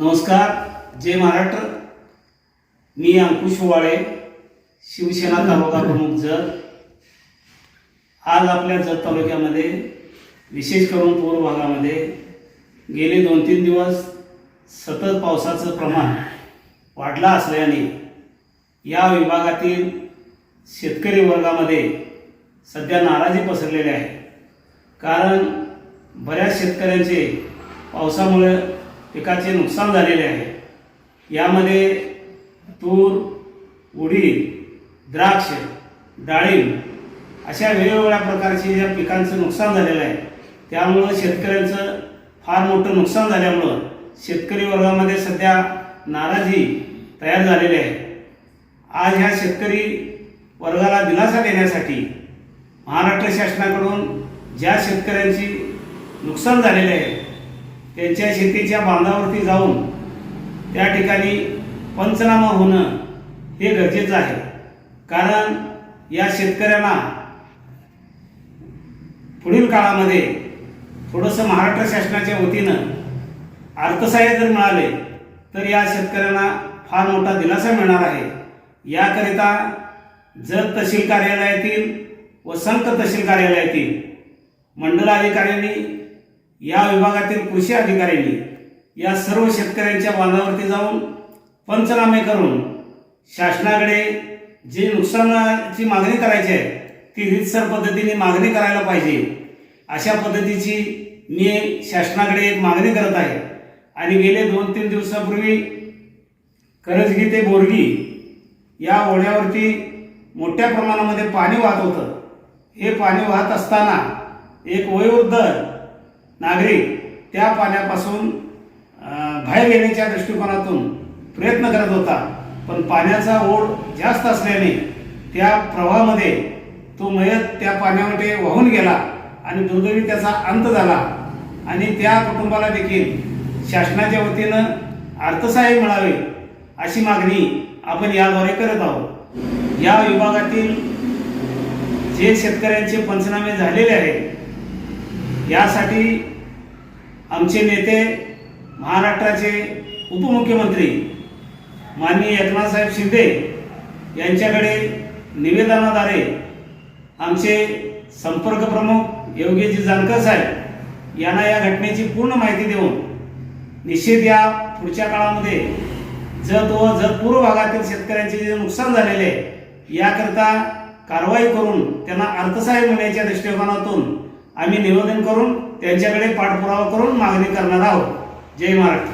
नमस्कार जय महाराष्ट्र. मी अंकुश वाळे शिवसेना तालुका प्रमुख जत. आज आपल्या जत तालुक्यामध्ये विशेष करून पूर्व भागामध्ये गेले दोन तीन दिवस सतत पावसाचं प्रमाण वाढलं असल्याने या विभागातील शेतकरी वर्गामध्ये सध्या नाराजी पसरलेली आहे. कारण बऱ्याच शेतकऱ्यांचे पावसामुळे पिकाचे नुकसान झालेले आहे. यामध्ये तूर उडीद द्राक्ष डाळिंब अशा वेगवेगळ्या प्रकारचे ज्या पिकांचं नुकसान झालेलं आहे त्यामुळं शेतकऱ्यांचं फार मोठं नुकसान झाल्यामुळं शेतकरी वर्गामध्ये सध्या नाराजी तयार झालेली आहे. आज ह्या शेतकरी वर्गाला दिलासा देण्यासाठी महाराष्ट्र शासनाकडून ज्या शेतकऱ्यांची नुकसान झालेले आहे त्यांच्या शेतीच्या बांधावरती जाऊन त्या ठिकाणी पंचनामा होणं हे गरजेचं आहे. कारण या शेतकऱ्यांना पुढील काळामध्ये थोडंसं महाराष्ट्र शासनाच्या वतीनं अर्थसहाय्य जर मिळाले तर या शेतकऱ्यांना फार मोठा दिलासा मिळणार आहे. याकरिता जर तहसील कार्यालयातील व संत तहसील कार्यालयातील मंडलाधिकाऱ्यांनी या विभागातील कृषी अधिकाऱ्यांनी या सर्व शेतकऱ्यांच्या बांधावरती जाऊन पंचनामे करून शासनाकडे जे नुकसानाची मागणी करायची आहे ती रितसर पद्धतीने मागणी करायला पाहिजे. अशा पद्धतीची मी शासनाकडे एक मागणी करत आहे. आणि गेले दोन तीन दिवसापूर्वी करजगी ते बोरगी या ओढ्यावरती मोठ्या प्रमाणामध्ये पाणी वाहत होतं. हे पाणी वाहत असताना एक वयोवृद्ध नागरिक त्या पाण्यापासून बाहेर येण्याच्या दृष्टिकोनातून प्रयत्न करत होता. पण पाण्याचा ओढ जास्त असल्याने त्या प्रवाहामध्ये तो मयत त्या पाण्यामध्ये वाहून गेला आणि दुर्दैवी त्याचा अंत झाला. आणि त्या कुटुंबाला देखील शासनाच्या वतीनं अर्थसहाय्य मिळावे अशी मागणी आपण याद्वारे करत आहोत. या विभागातील जे शेतकऱ्यांचे पंचनामे झालेले आहेत यासाठी आमचे नेते महाराष्ट्राचे उपमुख्यमंत्री माननीय एकनाथसाहेब शिंदे यांच्याकडे निवेदनाद्वारे आमचे संपर्क प्रमुख योगेशजी जानकर साहेब यांना या घटनेची पूर्ण माहिती देऊन निश्चित या पुढच्या काळामध्ये जत व जत पूर्व भागातील शेतकऱ्यांचे जे नुकसान झालेले आहे याकरता कारवाई करून त्यांना अर्थसहाय्य मिळण्याच्या दृष्टिकोनातून आम्ही निवेदन करून त्यांच्याकडे पाठपुरावा करून मागणी करणार आहोत. जय महाराष्ट्र.